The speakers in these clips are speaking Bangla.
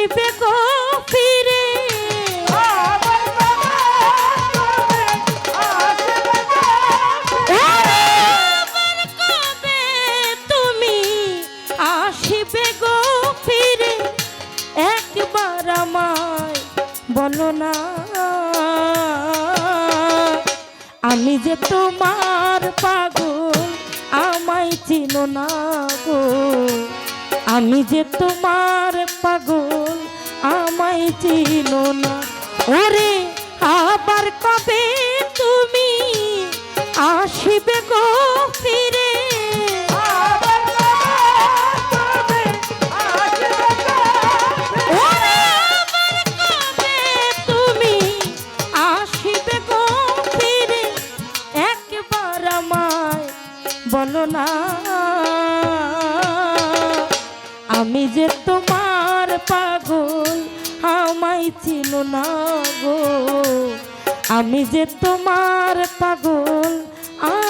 আসিবে গো তুমি আসিবে গো ফিরে? একবার আমায় বলো আমি যে তোমার পাগল, আমায় চিনো না গো। আমি যে তোমার পাগল আমায় চিনো না। ওরে আবার কবে তুমি আসিবে গো ফিরে? ওরে আবার কবে তুমি আসিবে গো ফিরে? একবার আমায় বলো না। আমি যে তোমার পাগল আমাই ছিল না গো। আমি যে তোমার পাগল আমায়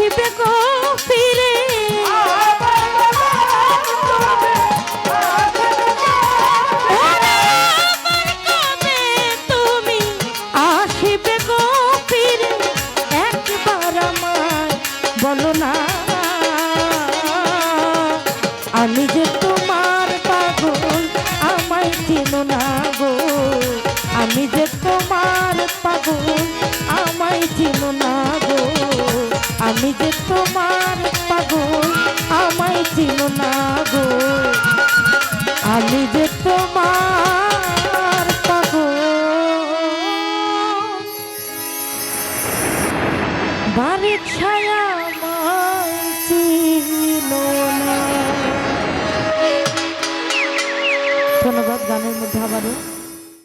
আসিবে গো ফিরে তুমি আসিবে গো একবার বলো না। আমি যে তোমার পাগল, আমায় চিনো না গো। আমি যে তোমার পাগল, আমায় চিনো না আমি যে তোমার পাগল, আমায় চিনো না গো। আমি যে তোমার পাগল। বাড়ির ছায়া ধন্যবাদ গানের মধ্যে আবারও।